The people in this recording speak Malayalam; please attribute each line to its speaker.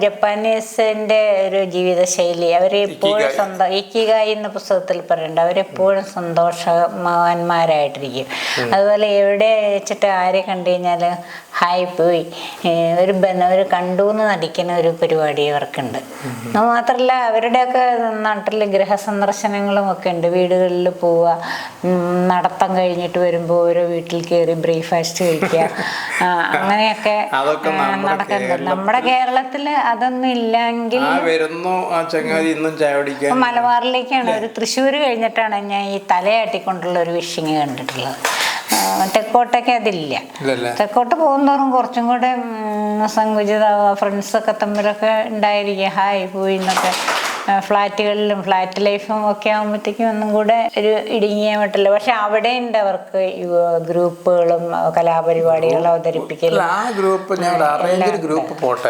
Speaker 1: ജപ്പാനീസിന്റെ ഒരു ജീവിതശൈലി. അവരെപ്പോഴും സന്തോ ഇക്കിഗായി എന്ന പുസ്തകത്തിൽ പറയുന്നുണ്ട്. അവരെപ്പോഴും സന്തോഷവാന്മാരായിട്ടിരിക്കും. അതുപോലെ എവിടെ വെച്ചിട്ട് ആരെ കണ്ടു കഴിഞ്ഞാൽ ഹായ് പോയി. ഒരു ബന്ധം ഒരു കണ്ടു എന്ന് നടിക്കുന്ന ഒരു പരിപാടി അവർക്കുണ്ട്. മാത്രമല്ല അവരുടെയൊക്കെ നാട്ടിൽ ഗൃഹസന്ദർശനങ്ങളും ഒക്കെ ഉണ്ട്. വീടുകളിൽ പോവുക നടത്തം കഴിഞ്ഞിട്ട് വരുമ്പോൾ ഓരോ വീട്ടിൽ കയറി ബ്രേക്ക്ഫാസ്റ്റ് കഴിക്കുക. അങ്ങനെയൊക്കെ നടക്കുന്നുണ്ട്. നമ്മുടെ കേരളത്തിൽ അതൊന്നും ഇല്ലെങ്കിൽ മലബാറിലേക്കാണ്. ഒരു തൃശ്ശൂർ കഴിഞ്ഞിട്ടാണ് ഞാൻ ഈ തലയാട്ടിക്കൊണ്ടുള്ള ഒരു വിഷിങ് കണ്ടിട്ടുള്ളത്. തെക്കോട്ടൊക്കെ അതില്ല. തെക്കോട്ട് പോകുന്തോറും കുറച്ചും കൂടെ സങ്കുചിതാവുക സങ്കുചിത ഫ്രണ്ട്സൊക്കെ തമ്മിലൊക്കെ ഉണ്ടായിരിക്കുക ഹായ് പോയി എന്നൊക്കെ. ഫ്ലാറ്റുകളിലും ഫ്ലാറ്റ് ലൈഫും ഒക്കെ ആകുമ്പോഴത്തേക്കും ഒന്നും കൂടെ ഒരു ഇടുങ്ങിയ മട്ടില്ല. പക്ഷെ അവിടെ ഉണ്ട് അവർക്ക് ഗ്രൂപ്പുകളും കലാപരിപാടികളും അവതരിപ്പിക്കലും.
Speaker 2: ഗ്രൂപ്പ് ഗ്രൂപ്പ് പോട്ടെ.